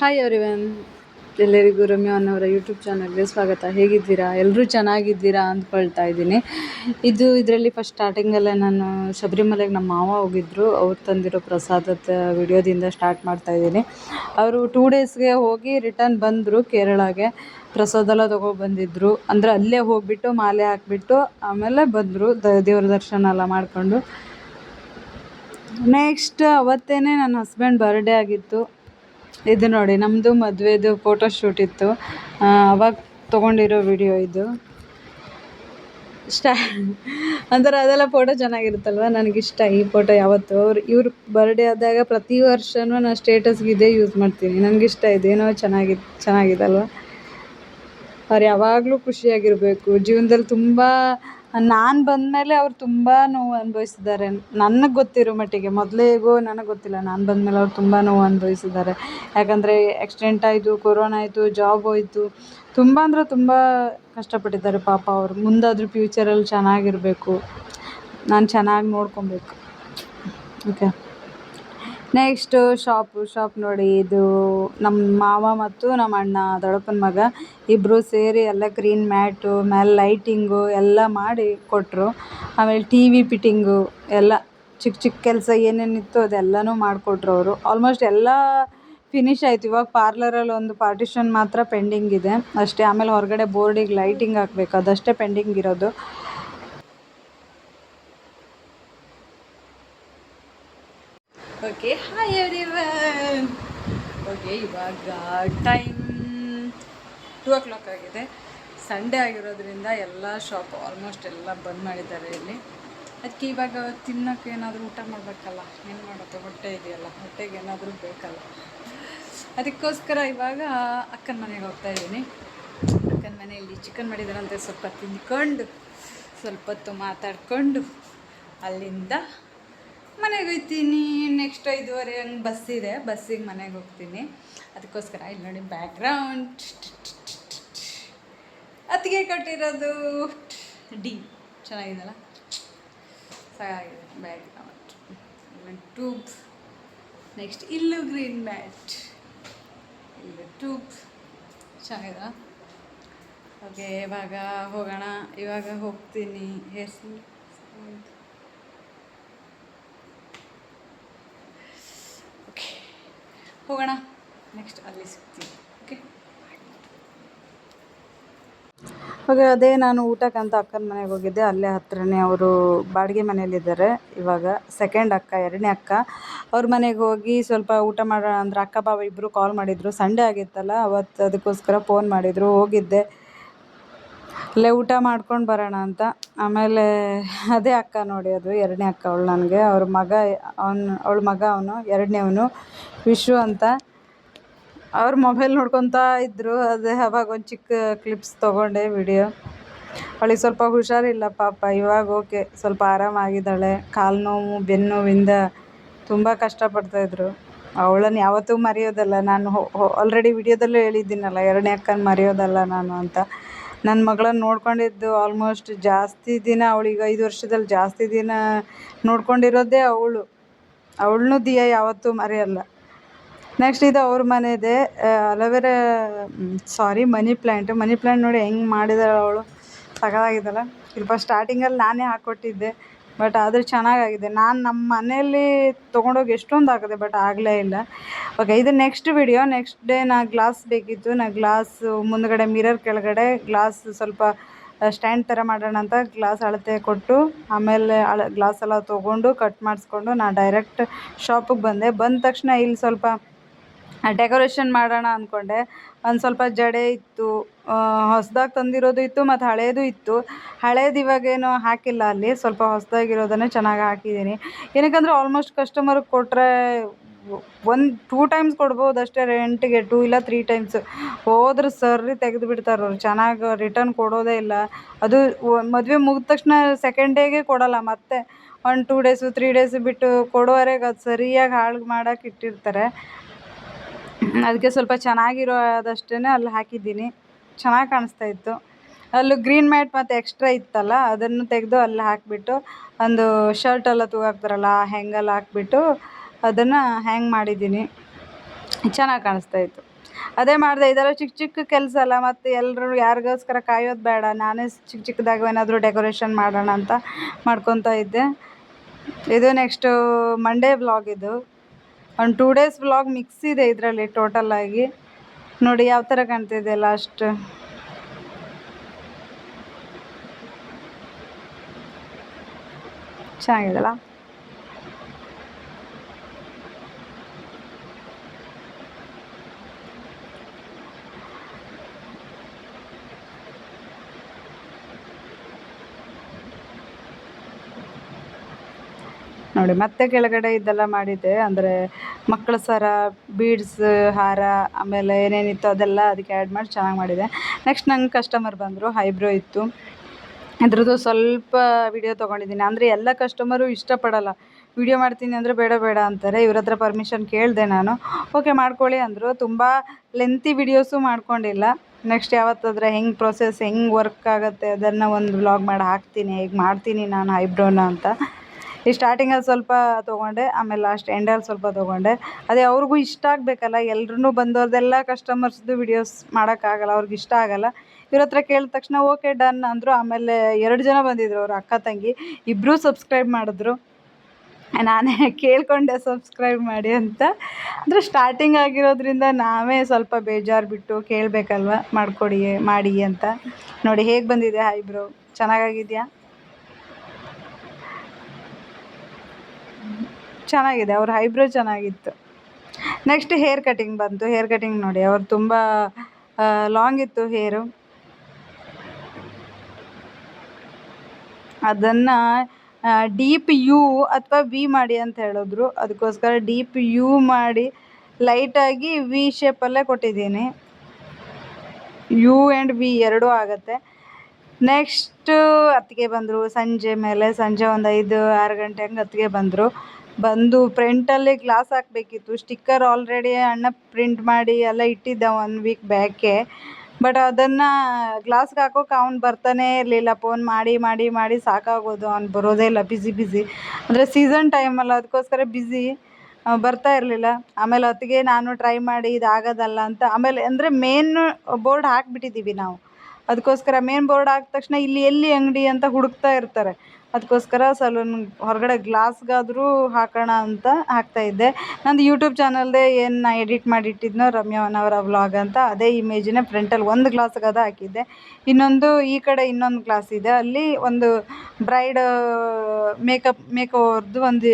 Hi everyone ಎಲ್ಲರಿಗೂ Ramya ಅನ್ನೋರ YouTube ಚಾನಲ್ಗೆ ಸ್ವಾಗತ. ಹೇಗಿದ್ದೀರಾ? ಎಲ್ಲರೂ ಚೆನ್ನಾಗಿದ್ದೀರಾ ಅಂದ್ಕೊಳ್ತಾ ಇದ್ದೀನಿ. ಇದು ಇದರಲ್ಲಿ ಫಸ್ಟ್ ಸ್ಟಾರ್ಟಿಂಗಲ್ಲೇ ನಾನು ಶಬರಿಮಲೆಗೆ ನಮ್ಮ ಮಾವ ಹೋಗಿದ್ದರು ಅವ್ರು ತಂದಿರೋ ಪ್ರಸಾದದ ವಿಡಿಯೋದಿಂದ ಸ್ಟಾರ್ಟ್ ಮಾಡ್ತಾ ಇದ್ದೀನಿ. ಅವರು ಟೂ ಡೇಸ್ಗೆ ಹೋಗಿ ರಿಟರ್ನ್ ಬಂದರು ಕೇರಳಗೆ. ಪ್ರಸಾದ ಎಲ್ಲ ತೊಗೊಬಂದಿದ್ರು ಅಂದರೆ ಅಲ್ಲೇ ಹೋಗಿಬಿಟ್ಟು, ಮಾಲೆ ಹಾಕಿಬಿಟ್ಟು, ಆಮೇಲೆ ಬಂದರು. ದ ದೇವ್ರ ದರ್ಶನ ಎಲ್ಲ ಮಾಡಿಕೊಂಡು. ನೆಕ್ಸ್ಟ್ ಅವತ್ತೇ ನನ್ನ ಹಸ್ಬೆಂಡ್ ಬರ್ಡೇ ಆಗಿತ್ತು. ಇದು ನೋಡಿ ನಮ್ಮದು ಮದುವೆದು ಫೋಟೋ ಶೂಟ್ ಇತ್ತು. ಅವಾಗ ತೊಗೊಂಡಿರೋ ವಿಡಿಯೋ ಇದು. ಸ್ಟಾ ಒಂಥರ ಅದೆಲ್ಲ ಫೋಟೋ ಚೆನ್ನಾಗಿರುತ್ತಲ್ವ? ನನಗಿಷ್ಟ ಈ ಫೋಟೋ ಯಾವತ್ತು. ಅವ್ರು, ಇವ್ರ ಬರ್ಡೇ ಆದಾಗ ಪ್ರತಿ ವರ್ಷವೂ ನಾನು ಸ್ಟೇಟಸ್ಗೆ ಇದೇ ಯೂಸ್ ಮಾಡ್ತೀನಿ. ನನಗಿಷ್ಟ ಇದೇನೋ ಚೆನ್ನಾಗಿ, ಚೆನ್ನಾಗಿದೆ ಅಲ್ವಾ? ಅವ್ರು ಯಾವಾಗಲೂ ಖುಷಿಯಾಗಿರಬೇಕು. ಜೀವನದಲ್ಲಿ ತುಂಬ ನಾನು ಬಂದಮೇಲೆ ಅವ್ರು ತುಂಬ ನೋವು ಅನುಭವಿಸಿದ್ದಾರೆ. ನನಗೆ ಗೊತ್ತಿರೋ ಮಟ್ಟಿಗೆ ಮೊದಲೇಗೋ ನನಗೆ ಗೊತ್ತಿಲ್ಲ. ನಾನು ಬಂದಮೇಲೆ ಅವ್ರು ತುಂಬ ನೋವು ಅನುಭವಿಸಿದ್ದಾರೆ. ಯಾಕಂದರೆ ಆಕ್ಸಿಡೆಂಟ್ ಆಯಿತು ಕೊರೋನಾ ಆಯಿತು ಜಾಬ್ ಹೋಯ್ತು. ತುಂಬ ಅಂದರೆ ತುಂಬ ಕಷ್ಟಪಟ್ಟಿದ್ದಾರೆ ಪಾಪ ಅವರು. ಮುಂದಾದರೂ ಫ್ಯೂಚರಲ್ಲಿ ಚೆನ್ನಾಗಿರಬೇಕು. ನಾನು ಚೆನ್ನಾಗಿ ನೋಡ್ಕೊಬೇಕು. ಓಕೆ ನೆಕ್ಸ್ಟು ಶಾಪು ಶಾಪ್ ನೋಡಿ ಇದು ನಮ್ಮ ಮಾವ ಮತ್ತು ನಮ್ಮ ಅಣ್ಣ, ದೊಡ್ಡಪ್ಪನ ಮಗ. ಇಬ್ಬರು ಸೇರಿ ಎಲ್ಲ ಗ್ರೀನ್ ಮ್ಯಾಟು ಮೇಲೆ ಲೈಟಿಂಗು ಎಲ್ಲ ಮಾಡಿ ಕೊಟ್ಟರು ಆಮೇಲೆ ಟಿ ವಿ ಫಿಟ್ಟಿಂಗು ಎಲ್ಲ ಚಿಕ್ಕ ಚಿಕ್ಕ ಕೆಲಸ ಏನೇನಿತ್ತು ಅದೆಲ್ಲನೂ ಮಾಡಿಕೊಟ್ರು ಅವರು. ಆಲ್ಮೋಸ್ಟ್ ಎಲ್ಲ ಫಿನಿಶ್ ಆಯಿತು. ಇವಾಗ ಪಾರ್ಲರಲ್ಲಿ ಒಂದು ಪಾರ್ಟಿಷನ್ ಮಾತ್ರ ಪೆಂಡಿಂಗ್ ಇದೆ. ಅಷ್ಟೇ, ಆಮೇಲೆ ಹೊರಗಡೆ ಬೋರ್ಡಿಗೆ ಲೈಟಿಂಗ್ ಹಾಕ್ಬೇಕು. ಅದಷ್ಟೇ ಪೆಂಡಿಂಗ್ ಇರೋದು. ಓಕೆ ಹಾಯ್ ಎವ್ರಿವನ್ ಓಕೆ ಇವಾಗ ಟೈಮ್ ಟೂ ಓ ಕ್ಲಾಕ್ ಆಗಿದೆ. ಸಂಡೇ ಆಗಿರೋದ್ರಿಂದ ಎಲ್ಲ ಶಾಪ್ ಆಲ್ಮೋಸ್ಟ್ ಎಲ್ಲ ಬಂದ್ ಮಾಡಿದ್ದಾರೆ ಇಲ್ಲಿ. ಅದಕ್ಕೆ ಇವಾಗ ತಿನ್ನೋಕೆ ಏನಾದರೂ ಊಟ ಮಾಡಬೇಕಲ್ಲ? ಏನು ಮಾಡುತ್ತೆ ಹೊಟ್ಟೆ ಇದೆಯಲ್ಲ, ಹೊಟ್ಟೆಗೆ ಏನಾದರೂ ಬೇಕಲ್ಲ. ಅದಕ್ಕೋಸ್ಕರ ಇವಾಗ ಅಕ್ಕನ ಮನೆಗೆ ಹೋಗ್ತಾ ಇದ್ದೀನಿ. ಅಕ್ಕನ ಮನೆಯಲ್ಲಿ ಚಿಕನ್ ಮಾಡಿದಾರಂತೆ ಸ್ವಲ್ಪ ತಿಂದ್ಕೊಂಡು ಸ್ವಲ್ಪ ಹೊತ್ತು ಮಾತಾಡಿಕೊಂಡು ಅಲ್ಲಿಂದ ಮನೆಗೆ ಹೋಗ್ತೀನಿ. ನೆಕ್ಸ್ಟ್ ಐದುವರೆ ಹಂಗೆ ಬಸ್ ಇದೆ. ಬಸ್ಸಿಗೆ ಮನೆಗೆ ಹೋಗ್ತೀನಿ. ಅದಕ್ಕೋಸ್ಕರ ಇಲ್ಲಿ ನೋಡಿ ಬ್ಯಾಕ್ಗ್ರೌಂಡ್ ಅತ್ತಿಗೆ ಕಟ್ಟಿರೋದು ಡಿ ಚೆನ್ನಾಗಿದೆಲ್ಲ ಸಾಗಿದೆ ಬ್ಯಾಕ್ಗ್ರೌಂಡ್ ಟ್ಯೂಬ್ ನೆಕ್ಸ್ಟ್ ಇಲ್ಲೂ ಗ್ರೀನ್ ಮ್ಯಾಟ್ ಇಲ್ಲೂ ಟ್ಯೂಬ್ ಚೆನ್ನಾಗಿದೆ ಓಕೆ ಇವಾಗ ಹೋಗೋಣ. ಇವಾಗ ಹೋಗ್ತೀನಿ. ಹೇರ್ ಹೋಗೋಣ. ನೆಕ್ಸ್ಟ್ ಅಲ್ಲಿ ಸಿಗ್ತೀನಿ. ಓಕೆ ಇವಾಗ ಅದೇ ನಾನು ಊಟಕ್ಕಂತ ಅಕ್ಕನ ಮನೆಗೆ ಹೋಗಿದ್ದೆ. ಅಲ್ಲೇ ಹತ್ರನೇ ಅವರು ಬಾಡಿಗೆ ಮನೇಲಿದ್ದಾರೆ ಇವಾಗ ಸೆಕೆಂಡ್ ಅಕ್ಕ, ಎರಡನೇ ಅಕ್ಕ. ಅವ್ರ ಮನೆಗೆ ಹೋಗಿ ಸ್ವಲ್ಪ ಊಟ ಮಾಡೋಣ. ಅಂದ್ರೆ ಅಕ್ಕ, ಬಾವ ಇಬ್ಬರು ಕಾಲ್ ಮಾಡಿದರು. ಸಂಡೇ ಆಗಿತ್ತಲ್ಲ, ಅವತ್ತು ಅದಕ್ಕೋಸ್ಕರ ಫೋನ್ ಮಾಡಿದರು. ಹೋಗಿದ್ದೆ. ಅಲ್ಲೇ ಊಟ ಮಾಡ್ಕೊಂಡು ಬರೋಣ ಅಂತ. ಆಮೇಲೆ ಅದೇ ಅಕ್ಕ ನೋಡಿ ಅದು, ಎರಡನೇ ಅಕ್ಕ ಅವಳು ನನಗೆ. ಅವ್ರ ಮಗ, ಅವ್ನು, ಅವಳ ಮಗ ಅವನು ಎರಡನೇವನು ವಿಶು ಅಂತ. ಅವ್ರ ಮೊಬೈಲ್ ನೋಡ್ಕೊತಾ ಇದ್ದರು ಅದೇ ಅವಾಗ ಒಂದು ಚಿಕ್ಕ ಕ್ಲಿಪ್ಸ್ ತೊಗೊಂಡೆ ವಿಡಿಯೋ ಅವಳಿಗೆ ಸ್ವಲ್ಪ ಹುಷಾರಿಲ್ಲ ಪಾಪ. ಇವಾಗ ಓಕೆ ಸ್ವಲ್ಪ ಆರಾಮಾಗಿದ್ದಾಳೆ ಕಾಲು ನೋವು, ಬೆನ್ನು ನೋವಿಂದ ತುಂಬ ಕಷ್ಟಪಡ್ತಾಯಿದ್ರು ಅವಳನ್ನು ಯಾವತ್ತೂ ಮರೆಯೋದಲ್ಲ. ನಾನು ಆಲ್ರೆಡಿ ವಿಡಿಯೋದಲ್ಲೂ ಹೇಳಿದ್ದೀನಲ್ಲ, ಎರಡನೇ ಅಕ್ಕನ ಮರೆಯೋದಲ್ಲ ನಾನು ಅಂತ. ನನ್ನ ಮಗಳನ್ನ ನೋಡ್ಕೊಂಡಿದ್ದು ಆಲ್ಮೋಸ್ಟ್ ಜಾಸ್ತಿ ದಿನ ಅವಳಿಗೆ ಐದು ವರ್ಷದಲ್ಲಿ ಜಾಸ್ತಿ ದಿನ ನೋಡ್ಕೊಂಡಿರೋದೇ ಅವಳು. ಅವ್ಳನ್ನೂ ದಿಯಾ ಯಾವತ್ತೂ ಮರೆಯಲ್ಲ. ನೆಕ್ಸ್ಟ್ ಇದು ಅವ್ರ ಮನೆದೆ aloe vera sorry money plant money plant ನೋಡಿ ಹೆಂಗೆ ಮಾಡಿದಾಳೆ ಅವಳು? ಸಖತ್ತಾಗಿದೆಲ್ಲ ಸ್ಟಾರ್ಟಿಂಗ್ ಸ್ಟಾರ್ಟಿಂಗಲ್ಲಿ ನಾನೇ ಹಾಕ್ಕೊಟ್ಟಿದ್ದೆ ಬಟ್ ಆದರೂ ಚೆನ್ನಾಗಾಗಿದೆ. ನಾನು ನಮ್ಮ ಮನೆಯಲ್ಲಿ ತೊಗೊಂಡೋಗಿ ಎಷ್ಟೊಂದು ಹಾಕಿದೆ ಬಟ್ ಆಗಲೇ ಇಲ್ಲ. ಓಕೆ ಇದು ನೆಕ್ಸ್ಟ್ ವಿಡಿಯೋ ನೆಕ್ಸ್ಟ್ ಡೇ ನಾ ಗ್ಲಾಸ್ ಬೇಕಿತ್ತು. ನಾ ಗ್ಲಾಸ್ ಮುಂದ್ಗಡೆ ಮಿರರ್ ಕೆಳಗಡೆ ಗ್ಲಾಸ್ ಸ್ವಲ್ಪ ಸ್ಟ್ಯಾಂಡ್ ಥರ ಮಾಡೋಣ ಅಂತ ಗ್ಲಾಸ್ ಅಳತೆ ಕೊಟ್ಟು, ಆಮೇಲೆ ಅಳ ಗ್ಲಾಸ್ ಎಲ್ಲ ತೊಗೊಂಡು ಕಟ್ ಮಾಡಿಸ್ಕೊಂಡು ನಾ ಡೈರೆಕ್ಟ್ ಶಾಪಿಗೆ ಬಂದೆ. ಬಂದ ತಕ್ಷಣ ಇಲ್ಲಿ ಸ್ವಲ್ಪ ಡೆಕೋರೇಷನ್ ಮಾಡೋಣ ಅಂದ್ಕೊಂಡೆ. ಒಂದು ಸ್ವಲ್ಪ ಜಡೆ ಇತ್ತು. ಹೊಸ್ದಾಗಿ ತಂದಿರೋದು ಇತ್ತು ಮತ್ತು ಹಳೇದು ಇತ್ತು. ಹಳೇದು ಇವಾಗೇನು ಹಾಕಿಲ್ಲ ಅಲ್ಲಿ. ಸ್ವಲ್ಪ ಹೊಸದಾಗಿರೋದನ್ನೇ ಚೆನ್ನಾಗಿ ಹಾಕಿದ್ದೀನಿ. ಏನಕ್ಕೆಂದ್ರೆ ಆಲ್ಮೋಸ್ಟ್ ಕಸ್ಟಮರ್ಗೆ ಕೊಟ್ಟರೆ ಒಂದು ಟೂ ಟೈಮ್ಸ್ ಕೊಡ್ಬೋದು ಅಷ್ಟೇ ರೆಂಟಿಗೆ ಟೂ ಇಲ್ಲ ತ್ರೀ ಟೈಮ್ಸ್ ಹೋದ್ರೆ ಸರ್ರಿ ತೆಗೆದು ಬಿಡ್ತಾರೆ ಅವ್ರು. ಚೆನ್ನಾಗಿ ರಿಟರ್ನ್ ಕೊಡೋದೇ ಇಲ್ಲ. ಅದು ಮದುವೆ ಮುಗಿದ ತಕ್ಷಣ ಸೆಕೆಂಡ್ ಡೇಗೆ ಕೊಡೋಲ್ಲ, ಮತ್ತೆ ಒಂದು ಟೂ ಡೇಸು ತ್ರೀ ಡೇಸು ಬಿಟ್ಟು ಕೊಡೋವರೆಗೆ ಅದು ಸರಿಯಾಗಿ ಹಾಳು ಮಾಡೋಕೆ ಇಟ್ಟಿರ್ತಾರೆ. ಅದಕ್ಕೆ ಸ್ವಲ್ಪ ಚೆನ್ನಾಗಿರೋದಷ್ಟೇ ಅಲ್ಲಿ ಹಾಕಿದ್ದೀನಿ. ಚೆನ್ನಾಗಿ ಕಾಣಿಸ್ತಾ ಇತ್ತು. ಅಲ್ಲೂ ಗ್ರೀನ್ ಮ್ಯಾಟ್ ಮತ್ತು ಎಕ್ಸ್ಟ್ರಾ ಇತ್ತಲ್ಲ, ಅದನ್ನು ತೆಗೆದು ಅಲ್ಲಿ ಹಾಕಿಬಿಟ್ಟು, ಒಂದು ಶರ್ಟ್ ಎಲ್ಲ ತೂಗಾಕ್ತಾರಲ್ಲ, ಆ ಹೆಂಗಲ್ಲಿ ಹಾಕ್ಬಿಟ್ಟು ಅದನ್ನು ಹ್ಯಾಂಗ್ ಮಾಡಿದ್ದೀನಿ. ಚೆನ್ನಾಗಿ ಕಾಣಿಸ್ತಾ ಇತ್ತು. ಅದೇ ಮಾಡಿದೆ, ಇದೆಲ್ಲ ಚಿಕ್ಕ ಚಿಕ್ಕ ಕೆಲಸ ಅಲ್ಲ, ಮತ್ತು ಎಲ್ಲರೂ ಯಾರಿಗೋಸ್ಕರ ಕಾಯೋದು ಬೇಡ, ನಾನೇ ಚಿಕ್ಕ ಚಿಕ್ಕದಾಗ ಏನಾದರೂ ಡೆಕೋರೇಷನ್ ಮಾಡೋಣ ಅಂತ ಮಾಡ್ಕೊತಾ ಇದ್ದೆ. ಇದು ನೆಕ್ಸ್ಟು ಮಂಡೇ ಬ್ಲಾಗ್ ಇದು. ಒಂದು ಟೂ ಡೇಸ್ ವ್ಲಾಗ್ ಮಿಕ್ಸ್ ಇದೆ ಇದರಲ್ಲಿ ಟೋಟಲ್ ಆಗಿ. ನೋಡಿ ಯಾವ ಥರ ಕಾಣ್ತಿದೆ ಲಾಸ್ಟ್ ಚೆನ್ನಾಗಿದೆಲ್ಲ ನೋಡಿ, ಮತ್ತೆ ಕೆಳಗಡೆ ಇದೆಲ್ಲ ಮಾಡಿದ್ದೆ. ಅಂದರೆ ಮಕ್ಕಳ ಸರ ಬೀಡ್ಸ್ ಹಾರ, ಆಮೇಲೆ ಏನೇನಿತ್ತು ಅದೆಲ್ಲ ಅದಕ್ಕೆ ಆ್ಯಡ್ ಮಾಡಿ ಚೆನ್ನಾಗಿ ಮಾಡಿದೆ. ನೆಕ್ಸ್ಟ್ ನಂಗೆ ಕಸ್ಟಮರ್ ಬಂದರು ಐಬ್ರೋ ಇತ್ತು. ಅದ್ರದ್ದು ಸ್ವಲ್ಪ ವಿಡಿಯೋ ತೊಗೊಂಡಿದ್ದೀನಿ. ಅಂದರೆ ಎಲ್ಲ ಕಸ್ಟಮರು ಇಷ್ಟಪಡಲ್ಲ. ವಿಡಿಯೋ ಮಾಡ್ತೀನಿ ಅಂದರೆ ಬೇಡ ಬೇಡ ಅಂತಾರೆ. ಇವ್ರ ಹತ್ರ ಪರ್ಮಿಷನ್ ಕೇಳಿದೆ ನಾನು. ಓಕೆ ಮಾಡ್ಕೊಳ್ಳಿ ಅಂದರು. ತುಂಬ ಲೆಂತಿ ವಿಡಿಯೋಸು ಮಾಡ್ಕೊಂಡಿಲ್ಲ. ನೆಕ್ಸ್ಟ್ ಯಾವತ್ತಾದರೆ ಹೆಂಗೆ ಪ್ರೊಸೆಸ್ ಹೆಂಗೆ ವರ್ಕ್ ಆಗುತ್ತೆ, ಅದನ್ನು ಒಂದು ವ್ಲಾಗ್ ಮಾಡಿ ಹಾಕ್ತೀನಿ, ಹೇಗೆ ಮಾಡ್ತೀನಿ ನಾನು ಐಬ್ರೋನ ಅಂತ. ಈ ಸ್ಟಾರ್ಟಿಂಗಲ್ಲಿ ಸ್ವಲ್ಪ ತೊಗೊಂಡೆ, ಆಮೇಲೆ ಲಾಸ್ಟ್ ಎಂಡಲ್ಲಿ ಸ್ವಲ್ಪ ತೊಗೊಂಡೆ. ಅದೇ ಅವ್ರಿಗೂ ಇಷ್ಟ ಆಗಬೇಕಲ್ಲ ಎಲ್ರೂ ಬಂದವ್ರದ್ದೆಲ್ಲ ಕಸ್ಟಮರ್ಸ್ದು ವಿಡಿಯೋಸ್ ಮಾಡೋಕ್ಕಾಗಲ್ಲ ಅವ್ರಿಗೆ ಇಷ್ಟ ಆಗಲ್ಲ. ಇವ್ರ ಹತ್ರ ಕೇಳಿದ ತಕ್ಷಣ ಓಕೆ ಡನ್ ಅಂದರು. ಆಮೇಲೆ ಎರಡು ಜನ ಬಂದಿದ್ರು ಅವ್ರ ಅಕ್ಕ, ತಂಗಿ. ಇಬ್ಬರೂ ಸಬ್ಸ್ಕ್ರೈಬ್ ಮಾಡಿದ್ರು. ನಾನೇ ಕೇಳಿಕೊಂಡೆ ಸಬ್ಸ್ಕ್ರೈಬ್ ಮಾಡಿ ಅಂತ. ಅಂದರೆ ಸ್ಟಾರ್ಟಿಂಗ್ ಆಗಿರೋದ್ರಿಂದ ನಾವೇ ಸ್ವಲ್ಪ ಬೇಜಾರು ಬಿಟ್ಟು ಕೇಳಬೇಕಲ್ವ, ಮಾಡಿಕೊಡಿ, ಮಾಡಿ ಅಂತ. ನೋಡಿ, ಹೇಗೆ ಬಂದಿದೆ? ಐಬ್ರೋ ಚೆನ್ನಾಗಾಗಿದೆಯಾ? ಚೆನ್ನಾಗಿದೆ, ಅವ್ರ ಹೈಬ್ರೋ ಚೆನ್ನಾಗಿತ್ತು. ನೆಕ್ಸ್ಟ್ ಹೇರ್ ಕಟಿಂಗ್ ಬಂತು ಹೇರ್ ಕಟಿಂಗ್ ನೋಡಿ, ಅವ್ರು ತುಂಬ ಲಾಂಗ್ ಇತ್ತು ಹೇರು ಅದನ್ನು ಡೀಪ್ ಯು ಅಥವಾ ವಿ ಮಾಡಿ ಅಂತ ಹೇಳಿದ್ರು. ಅದಕ್ಕೋಸ್ಕರ ಡೀಪ್ ಯು ಮಾಡಿ ಲೈಟಾಗಿ ವಿ ಶೇಪಲ್ಲೇ ಕೊಟ್ಟಿದ್ದೀನಿ. ಯು ಆ್ಯಂಡ್ ವಿ ಎರಡೂ ಆಗುತ್ತೆ. ನೆಕ್ಸ್ಟು ಅತ್ತಿಗೆ ಬಂದರು, ಸಂಜೆ ಮೇಲೆ, ಸಂಜೆ ಒಂದು ಐದು, ಆರು ಗಂಟೆ ಹಂಗೆ ಅತ್ತಿಗೆ ಬಂದರು. ಬಂದು ಪ್ರಿಂಟಲ್ಲೇ ಗ್ಲಾಸ್ ಹಾಕಬೇಕಿತ್ತು. ಸ್ಟಿಕ್ಕರ್ ಆಲ್ರೆಡಿ ಅಣ್ಣ ಪ್ರಿಂಟ್ ಮಾಡಿ ಎಲ್ಲ ಇಟ್ಟಿದ್ದ ಒನ್ ವೀಕ್ ಬ್ಯಾಕೆ ಬಟ್ ಅದನ್ನು ಗ್ಲಾಸ್ಗೆ ಹಾಕೋಕೆ ಅವ್ನು ಬರ್ತಾನೇ ಇರಲಿಲ್ಲ. ಫೋನ್ ಮಾಡಿ ಮಾಡಿ ಮಾಡಿ ಸಾಕಾಗೋದು. ಅವ್ನು ಬರೋದೇ ಇಲ್ಲ. ಬಿಸಿ ಬಿಸಿ ಅಂದರೆ ಸೀಸನ್ ಟೈಮಲ್ಲ ಅದಕ್ಕೋಸ್ಕರ ಬ್ಯುಸಿ ಬರ್ತಾ ಇರಲಿಲ್ಲ. ಆಮೇಲೆ ಹೊತ್ತಿಗೆ ನಾನು ಟ್ರೈ ಮಾಡಿ ಇದು ಆಗೋದಲ್ಲ ಅಂತ. ಆಮೇಲೆ ಅಂದರೆ ಮೇನ್ ಬೋರ್ಡ್ ಹಾಕಿಬಿಟ್ಟಿದ್ದೀವಿ ನಾವು. ಅದಕ್ಕೋಸ್ಕರ ಮೇನ್ ಬೋರ್ಡ್ ಹಾಕಿದ ತಕ್ಷಣ ಇಲ್ಲಿ ಎಲ್ಲಿ ಅಂಗಡಿ ಅಂತ ಹುಡುಕ್ತಾ ಇರ್ತಾರೆ. ಅದಕ್ಕೋಸ್ಕರ ಸಲೂನ್ ಹೊರಗಡೆ ಗ್ಲಾಸ್ಗಾದರೂ ಹಾಕೋಣ ಅಂತ ಹಾಕ್ತಾ ಇದ್ದೆ. ನಂದು ಯೂಟ್ಯೂಬ್ ಚಾನಲ್ದೇ ಏನು ನಾ ಎಡಿಟ್ ಮಾಡಿಟ್ಟಿದ್ನೋ ರಮ್ಯಾ ಅವರ ವ್ಲಾಗ್ ಅಂತ ಅದೇ ಇಮೇಜನ್ನೇ ಫ್ರಂಟಲ್ಲಿ ಒಂದು ಗ್ಲಾಸ್ಗಾದ ಹಾಕಿದ್ದೆ. ಇನ್ನೊಂದು ಈ ಕಡೆ ಇನ್ನೊಂದು ಗ್ಲಾಸ್ ಇದೆ. ಅಲ್ಲಿ ಒಂದು ಬ್ರೈಡ್ ಮೇಕಪ್ ಮೇಕವರ್ದು ಒಂದು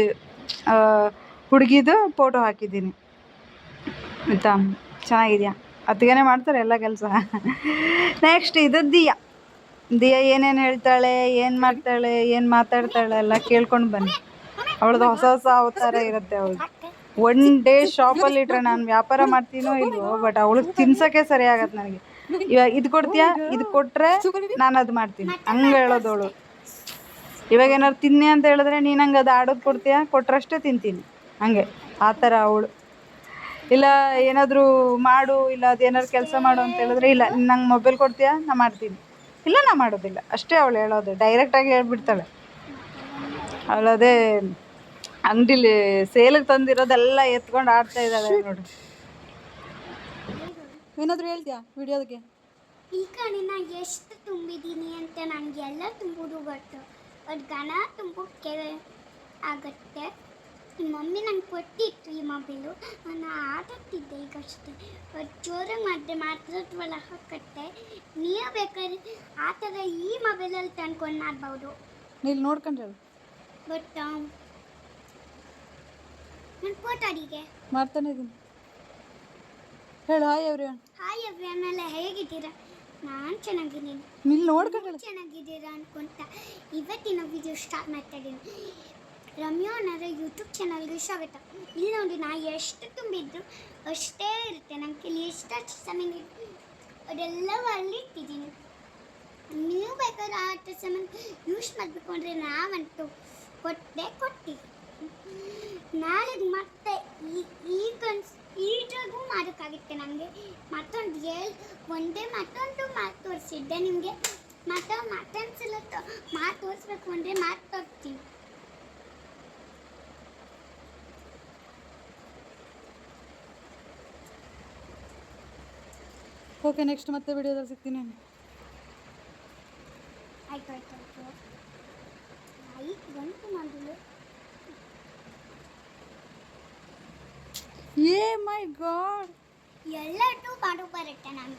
ಹುಡುಗಿದು ಫೋಟೋ ಹಾಕಿದ್ದೀನಿ. ಆಯಿತಾ? ಚೆನ್ನಾಗಿದೆಯಾ? ಅತ್ತಿಗೆನೇ ಮಾಡ್ತಾರೆ ಎಲ್ಲ ಕೆಲಸ. ನೆಕ್ಸ್ಟ್ ಇದು ದಿಯಾ. ದಿಯಾ ಏನೇನು ಹೇಳ್ತಾಳೆ, ಏನು ಮಾಡ್ತಾಳೆ, ಏನು ಮಾತಾಡ್ತಾಳೆ ಎಲ್ಲ ಕೇಳ್ಕೊಂಡು ಬನ್ನಿ. ಅವಳದು ಹೊಸ ಹೊಸ ಅವತಾರ ಇರುತ್ತೆ ಅವಳು ಒನ್ ಡೇ ಶಾಪಲ್ಲಿ ಇಟ್ರೆ ನಾನು ವ್ಯಾಪಾರ ಮಾಡ್ತೀನೋ ಇಲ್ವೋ ಬಟ್ ಅವಳಿಗೆ ತಿನ್ಸೋಕ್ಕೆ ಸರಿ ಆಗತ್ತೆ ನನಗೆ. ಇವಾಗ ಇದು ಕೊಡ್ತೀಯಾ? ಇದು ಕೊಟ್ಟರೆ ನಾನು ಅದು ಮಾಡ್ತೀನಿ. ಹಂಗೆ ಹೇಳೋದು ಅವಳು. ಇವಾಗ ಏನಾದ್ರು ತಿನ್ನಿ ಅಂತ ಹೇಳಿದ್ರೆ ನೀನು ಹಂಗೆ ಅದು ಆಡೋದು ಕೊಡ್ತೀಯಾ? ಕೊಟ್ಟರಷ್ಟೇ ತಿಂತೀನಿ. ಹಂಗೆ. ಆ ಥರ ಅವಳು. ಇಲ್ಲ ಏನಾದರೂ ಮಾಡು, ಇಲ್ಲ ಅದೇನಾದ್ರು ಕೆಲಸ ಮಾಡು ಅಂತ ಹೇಳಿದ್ರೆ ಇಲ್ಲ ನಂಗೆ ಮೊಬೈಲ್ ಕೊಡ್ತೀಯಾ? ನಾ ಮಾಡ್ತೀನಿ. ಇಲ್ಲ ನಾ ಮಾಡೋದಿಲ್ಲ. ಅಷ್ಟೇ ಅವಳು ಹೇಳೋದು. ಡೈರೆಕ್ಟಾಗಿ ಹೇಳ್ಬಿಡ್ತಾಳೆ. ಅವಳು ಅದೇ ಅಂಗಡಿಲಿ ಸೇಲಿಗೆ ತಂದಿರೋದೆಲ್ಲ ಎತ್ಕೊಂಡು ಆಡ್ತಾ ಇದ್ದಾಳೆ ನೋಡು. ಏನಾದರೂ ಹೇಳ್ತೀಯಾ ವಿಡಿಯೋದಕ್ಕೆ? ಈಗ ನಾ ಎಷ್ಟು ತುಂಬಿದ್ದೀನಿ ಅಂತ ನನಗೆ ಎಲ್ಲ ತುಂಬುದು ಬಟ್ ಅದು ಗಣ ತುಂಬೋಕ್ಕೆ ಆಗತ್ತೆ. ಮಮ್ಮಿ ನಂಗೆ ಕೊಟ್ಟಿತ್ತು ಈ ಮೊಬೈಲು. ನಾನು ಆಟಾಡ್ತಿದ್ದೆ ಈಗಷ್ಟೇ ಅದು ಜೋರಾಗಿ ಮಾಡಿದೆ ಮಾತಾಡೋದ್ವಲ್ಲ ಹಾಕಟ್ಟೆ. ನೀವು ಬೇಕಾದ್ರೆ ಆ ಥರ ಈ ಮೊಬೈಲಲ್ಲಿ ತಂದ್ಕೊಂಡು ಮಾಡ್ಬೋದು ನೀವು ನೋಡ್ಕೊಂಡ್ರೆ ಬಟ್ ಬಟ್ ನನ್ನ ಫೋಟೋಡಿಗೆ ಮಾಡ್ತಾನೆ ಇದ್ದೀನಿ ಹೇಳು ಹಾಯ್ ಅವ್ರಿ ಹಾಯ್ ಹೇಗಿದ್ದೀರಾ? ನಾನು ಚೆನ್ನಾಗಿದ್ದೀನಿ. ನೀವು ನೋಡ್ಕೊಂಡ್ರೆ ಚೆನ್ನಾಗಿದ್ದೀರಾ ಅನ್ಕೊಂತ. ಇವತ್ತಿನ ವಿಡಿಯೋ ಸ್ಟಾರ್ಟ್ ಮಾಡ್ತಾ ಇದ್ದೀನಿ ರಮ್ಯಾ ಅನ್ನೋರ ಯೂಟ್ಯೂಬ್ ಚಾನಲ್ಗೆ ಸ್ವಾಗತ. ಇಲ್ಲಿ ನೋಡಿ ನಾ ಎಷ್ಟು ತುಂಬಿದ್ರು ಅಷ್ಟೇ ಇರುತ್ತೆ. ನನ್ನ ಕೈಲಿ ಎಷ್ಟು ಸಮಯ ಅದೆಲ್ಲವೂ ಅಲ್ಲಿ ಇಟ್ಟಿದ್ದೀನಿ. ನೀವು ಬೇಕಾದ್ರೆ ಆ ಸಮಯ ಯೂಸ್ ಮಾಡಬೇಕು ಅಂದರೆ ನಾವಂತೂ ಕೊಟ್ಟೆ ಕೊಟ್ಟಿ ನಾಳೆಗೆ ಮತ್ತೆ ಈ ಈ ಕನ್ಸ್ ಈಟಾಗೂ ಮಾಡೋಕ್ಕಾಗುತ್ತೆ ನನಗೆ ಮತ್ತೊಂದು ಹೇಳಿ ಒಂದೇ ಮತ್ತೊಂದು ಮಾತು ತೋರಿಸಿದ್ದೆ ನಿಮಗೆ. ಮತ್ತೆ ಮತ್ತೊಂದು ಸಲ ಮಾತು ತೋರಿಸ್ಬೇಕು ಅಂದರೆ ಮಾತು ತೋರಿಸ್ತೀನಿ. ಓಕೆ ನೆಕ್ಸ್ಟ್ ಮತ್ತೆ ವಿಡಿಯೋದಲ್ಲಿ ಸಿಗ್ತೀನಿ. ಆಯ್ತು ಆಯ್ತು ಆಯ್ತು ಆಯ್ತು ಬಂತು ಮಾಡಲು ಏ ಮೈ ಗಾಡ್. ಎಲ್ಲಟು ಮಾಡು ಬರುತ್ತೆ ನಾನು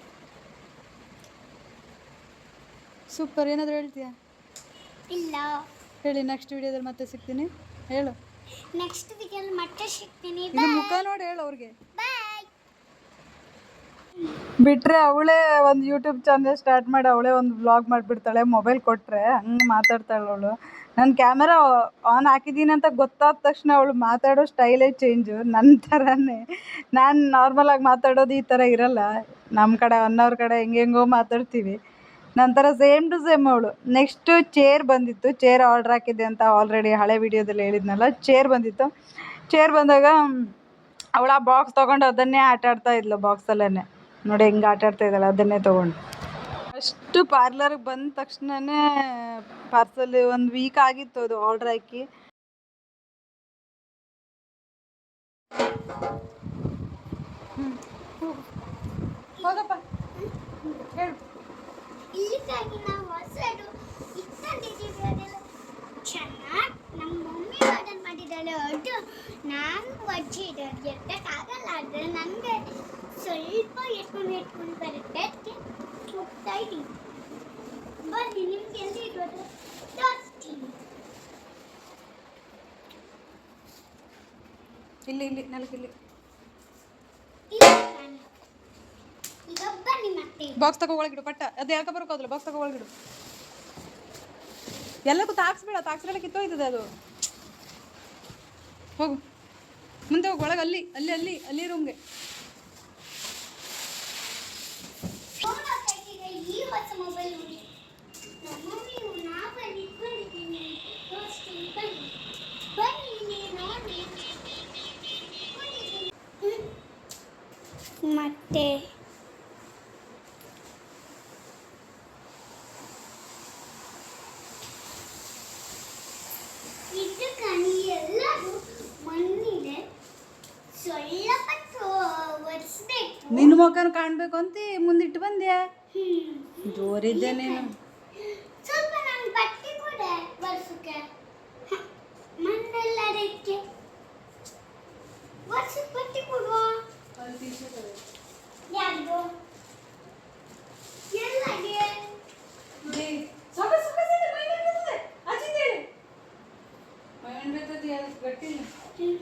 ಸೂಪರ್ ಏನಾದರೂ ಹೇಳ್ತೀಯಾ? ಇಲ್ಲ. ಹೇಳಿ ನೆಕ್ಸ್ಟ್ ವಿಡಿಯೋದಲ್ಲಿ ಮತ್ತೆ ಸಿಗ್ತೀನಿ. ಹೇಳು. ನೆಕ್ಸ್ಟ್ ವಿಡಿಯೋದಲ್ಲಿ ಮತ್ತೆ ಸಿಗ್ತೀನಿ. ಮುಖ ನೋಡಿ ಹೇಳು ಅವ್ರಿಗೆ. ಬಿಟ್ರೆ ಅವಳೇ ಒಂದು ಯೂಟ್ಯೂಬ್ ಚಾನಲ್ ಸ್ಟಾರ್ಟ್ ಮಾಡಿ ಅವಳೇ ಒಂದು ಬ್ಲಾಗ್ ಮಾಡಿಬಿಡ್ತಾಳೆ ಮೊಬೈಲ್ ಕೊಟ್ಟರೆ ಹಂಗೆ ಮಾತಾಡ್ತಾಳೆ ಅವಳು. ನಾನು ಕ್ಯಾಮೆರಾ ಆನ್ ಹಾಕಿದ್ದೀನಿ ಅಂತ ಗೊತ್ತಾದ ತಕ್ಷಣ ಅವಳು ಮಾತಾಡೋ ಸ್ಟೈಲೇ ಚೇಂಜು ನನ್ನ ಥರನೇ ನಾನು ನಾರ್ಮಲಾಗಿ ಮಾತಾಡೋದು ಈ ಥರ ಇರಲ್ಲ. ನಮ್ಮ ಕಡೆ, ಅನ್ನೋರ ಕಡೆ ಹೆಂಗ್ ಹೆಂಗೋ ಮಾತಾಡ್ತೀವಿ ನಂತರ ಸೇಮ್ ಟು ಸೇಮ್ ಅವಳು. ನೆಕ್ಸ್ಟು ಚೇರ್ ಬಂದಿತ್ತು. ಚೇರ್ ಆರ್ಡ್ರ್ ಹಾಕಿದ್ದೆ ಅಂತ ಆಲ್ರೆಡಿ ಹಳೆ ವಿಡಿಯೋದಲ್ಲಿ ಹೇಳಿದ್ನಲ್ಲ ಚೇರ್ ಬಂದಿತ್ತು. ಚೇರ್ ಬಂದಾಗ ಅವಳ ಬಾಕ್ಸ್ ತೊಗೊಂಡು ಅದನ್ನೇ ಆಟ ಆಡ್ತಾ ಇದ್ಲು ಬಾಕ್ಸಲ್ಲೇ ನೋಡಿ ಹೆಂಗೆ ಆಟ ಆಡ್ತಾ ಇದ್ದಾಳೆ, ಅದನ್ನೇ ತೊಗೊಂಡು. ಅಷ್ಟು ಪಾರ್ಲರ್ಗೆ ಬಂದ ತಕ್ಷಣನೇ ಪಾರ್ಸಲ್ ಒಂದು ವೀಕ್ ಆಗಿತ್ತು ಅದು ಆರ್ಡ್ರ್ ಹಾಕಿ. ನಾನು ವಜ್ಜಿ ಇದೆ ಎತ್ತಕ್ಕಾಗಲ್ಲ ಆದರೆ ನನಗೆ ಸ್ವಲ್ಪ ಎತ್ಕೊಂಡು ಎತ್ಕೊಂಡು ಬರುತ್ತೆ. ಅದಕ್ಕೆ ಹೋಗ್ತಾ ಇದ್ದೀನಿ. ಬನ್ನಿ ನಿಮ್ಗೆ ಎಲ್ಲಿ ಇರೋದು ತೋರಿಸ್ತೀನಿ ಇಲ್ಲಿ ಇಲ್ಲಿ ನೆಲಕ್ಕಿಲ್ಲಿ. ಈಗ ಬನ್ನಿ ಮತ್ತೆ. ಬಾಕ್ಸ್ ತಗೋ ಒಳಗಿಡು ಪಟ್ಟ. ಅದು ಯಾಕೆ ಬರೋಕ್ಕೋದಿಲ್ಲ ಬಾಕ್ಸ್ ತಗೋ ಒಳಗಿಡು. ಎಲ್ಲಕ್ಕೂ ತಾಕ್ಸ್ಬೇಡ ತಾಕ್ಸ್ಬೇಡ ಕಿತ್ತೋಯ್ತದೆ ಅದು. ಹೋಗು. ಮುಂದೆ ಹೋಗು ಒಳಗೆ ಅಲ್ಲಿ ಅಲ್ಲಿ ಅಲ್ಲಿ ಅಲ್ಲಿ ರೂಮ್ಗೆ ಫೋನ್ ಹಾಕಿದ್ರೆ ಈ ಹೊಸ ಮೊಬೈಲ್ ನೋಡಿ ನಮ್ಮಮ್ಮಿ ನಾ ಬನ್ನಿ ಇಟ್ಕೊಂಡಿದ್ದೀನಿ ತೋರಿಸ್ತೀನಿ ಬನ್ನಿ ಬನ್ನಿ ಇಲ್ಲಿ ನೋಡಿ ಮತ್ತೆ ಇದು ಕಣಿ ಎಲ್ಲರೂ ಮಣ್ಣಿದೆ ಸ್ವಲ್ಪ ಒರೆಸ್ಬೇಕು ನಿನ್ನ ಮುಖನ ಕಾಣಬೇಕು ಅಂತ ಮುಂದಿಟ್ಟು ಹ್ಮ್. ಜೋರಿದ್ದೆ ನೀನು. ಸ್ವಲ್ಪ ಬಟ್ಟೆ ಕೂಡ ಮಣ್ಣೆಲ್ಲ ಅದಕ್ಕೆ ವರ್ಷಕ್ಕೆ ಬಟ್ಟೆ ಕೊಡುವ? ಯಾರ್ದು ಎಲ್ಲಗೆ? ಹ್ಮ್.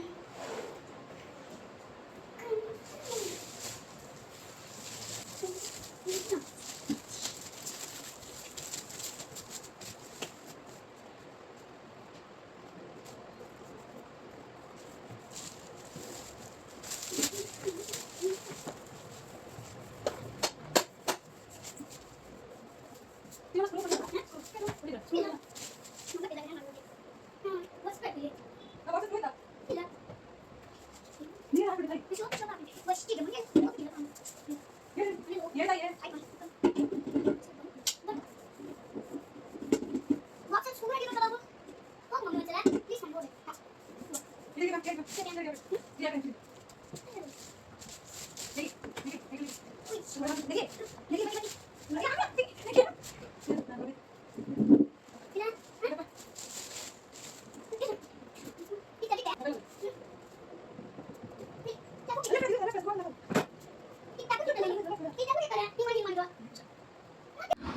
쇼츠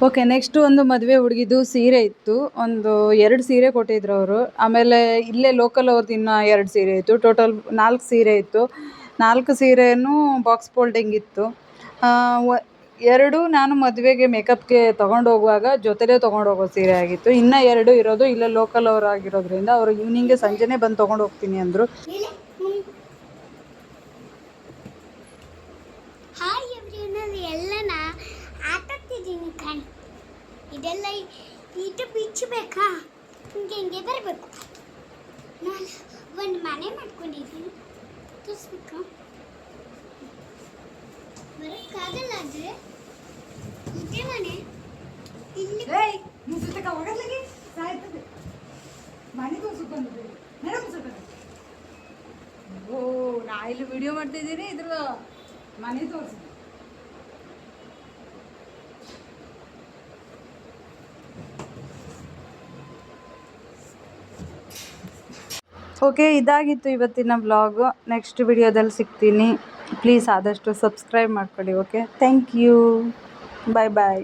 ಓಕೆ ನೆಕ್ಸ್ಟ್ ಒಂದು ಮದುವೆ ಹುಡುಗಿದು ಸೀರೆ ಇತ್ತು. ಒಂದು ಎರಡು ಸೀರೆ ಕೊಟ್ಟಿದ್ರು ಅವರು. ಆಮೇಲೆ ಇಲ್ಲೇ ಲೋಕಲ್ ಅವ್ರದ್ದು ಇನ್ನೂ ಎರಡು ಸೀರೆ ಇತ್ತು. ಟೋಟಲ್ ನಾಲ್ಕು ಸೀರೆ ಇತ್ತು. ನಾಲ್ಕು ಸೀರೆನೂ ಬಾಕ್ಸ್ ಫೋಲ್ಡಿಂಗ್ ಇತ್ತು. ಎರಡು ನಾನು ಮದುವೆಗೆ ಮೇಕಪ್ಗೆ ತೊಗೊಂಡು ಹೋಗುವಾಗ ಜೊತೆಲೇ ತೊಗೊಂಡು ಹೋಗೋ ಸೀರೆ ಆಗಿತ್ತು. ಇನ್ನೂ ಎರಡು ಇರೋದು ಇಲ್ಲೇ ಲೋಕಲ್ ಅವ್ರು ಆಗಿರೋದ್ರಿಂದ ಅವರು ಈವ್ನಿಂಗ್ಗೆ ಸಂಜೆನೇ ಬಂದು ತೊಗೊಂಡು ಹೋಗ್ತೀನಿ ಅಂದರು ಹಾಯ್ ಆಟಾಡ್ತಿದ್ದೀನಿ ಕಣ್. ಇದೆಲ್ಲ ಇದು ಬಿಚ್ಚಬೇಕಾ ಹಿಂಗೆ ಹಿಂಗೆ ಬರಬೇಕು. ನಾನು ಒಂದು ಮನೆ ಮಾಡ್ಕೊಂಡಿದ್ದೀನಿ. ತೋರಿಸ್ಬೇಕಾ? ಬರೋಕ್ಕಾಗಲ್ಲ ಆದರೆ. ಇದೇ ಮನೆ. ಇಲ್ಲಿ ಓ, ನಾ ಇಲ್ಲಿ ವಿಡಿಯೋ ಮಾಡ್ತಿದ್ದೀನಿ. ಇದ್ರ ಮನೆ ತೋರಿಸಿದೆ ಓಕೆ ಇದಾಗಿತ್ತು ಇವತ್ತಿನ ವ್ಲಾಗು ನೆಕ್ಸ್ಟ್ ವಿಡಿಯೋದಲ್ಲಿ ಸಿಗ್ತೀನಿ. ಪ್ಲೀಸ್ ಆದಷ್ಟು ಸಬ್ಸ್ಕ್ರೈಬ್ ಮಾಡ್ಕೊಳ್ಳಿ okay thank you bye bye